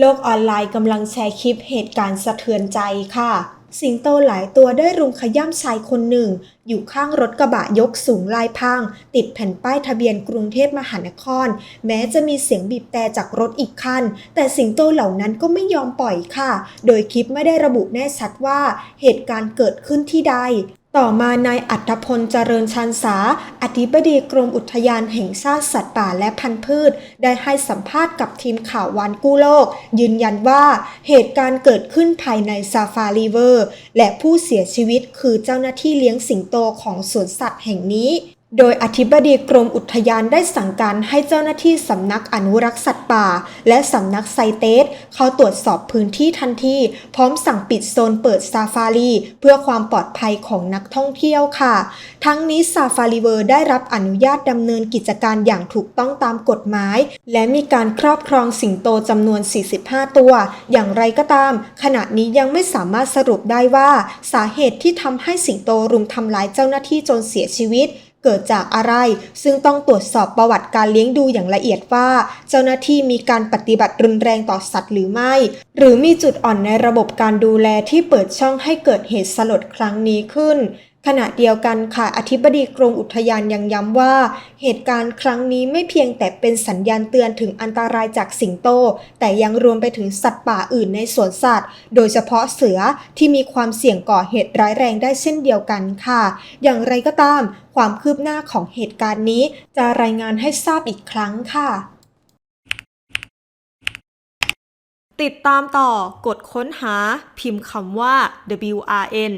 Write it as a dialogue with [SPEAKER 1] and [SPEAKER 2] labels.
[SPEAKER 1] โลกออนไลน์กำลังแชร์คลิปเหตุการณ์สะเทือนใจค่ะ สิงโตหลายตัวได้รุมขย้ำชายคนหนึ่ง อยู่ข้างรถกระบะยกสูงลายพัง ติดแผ่นป้ายทะเบียนกรุงเทพมหานคร แม้จะมีเสียงบีบแต่จากรถอีกคัน แต่สิงโตเหล่านั้นก็ไม่ยอมปล่อยค่ะ โดยคลิปไม่ได้ระบุแน่ชัดว่าเหตุการณ์เกิดขึ้นที่ใด ต่อมานายอัธพลเจริญชันษาอธิบดีกรมอุทยานแห่งชาติสัตว์ป่าและพันธุ์พืช ได้ให้สัมภาษณ์กับทีมข่าววันกู้โลก ยืนยันว่าเหตุการณ์เกิดขึ้นภายในซาฟารีเวอร์ และผู้เสียชีวิตคือเจ้าหน้าที่เลี้ยงสิงโตของสวนสัตว์แห่งนี้ โดยอธิบดีกรมอุทยานได้สั่งการให้เจ้าหน้าที่สำนักอนุรักษ์สัตว์ป่า และสำนักไซเตสเข้าตรวจสอบพื้นที่ทันที พร้อมสั่งปิดโซนเปิดซาฟารี เพื่อความปลอดภัยของนักท่องเที่ยวค่ะ ทั้งนี้ซาฟารีเวอร์ได้รับอนุญาตดำเนินกิจการอย่างถูกต้องตามกฎหมาย และมีการครอบครองสิงโตจำนวน 45 ตัว อย่างไรก็ตาม ขณะนี้ยังไม่สามารถสรุปได้ว่า สาเหตุที่ทำให้สิงโตรุมทำร้ายเจ้าหน้าที่จนเสียชีวิต เกิดจากอะไร ซึ่งต้องตรวจสอบประวัติการเลี้ยงดูอย่างละเอียดว่า เจ้าหน้าที่มีการปฏิบัติรุนแรงต่อสัตว์หรือไม่ หรือมีจุดอ่อนในระบบการดูแลที่เปิดช่องให้เกิดเหตุสลดครั้งนี้ขึ้น ขณะเดียวกันค่ะ อธิบดีกรมอุทยานยังย้ำว่า เหตุการณ์ครั้งนี้ไม่เพียงแต่เป็นสัญญาณเตือนถึงอันตรายจากสิงโต แต่ยังรวมไปถึงสัตว์ป่าอื่นในสวนสัตว์ โดยเฉพาะเสือที่มีความเสี่ยงก่อเหตุร้ายแรงได้เช่นเดียวกันค่ะ อย่างไรก็ตาม ความคืบหน้าของเหตุการณ์นี้ จะรายงานให้ทราบอีกครั้งค่ะ
[SPEAKER 2] ติดตามต่อกดค้นหาพิมพ์คำว่า WRN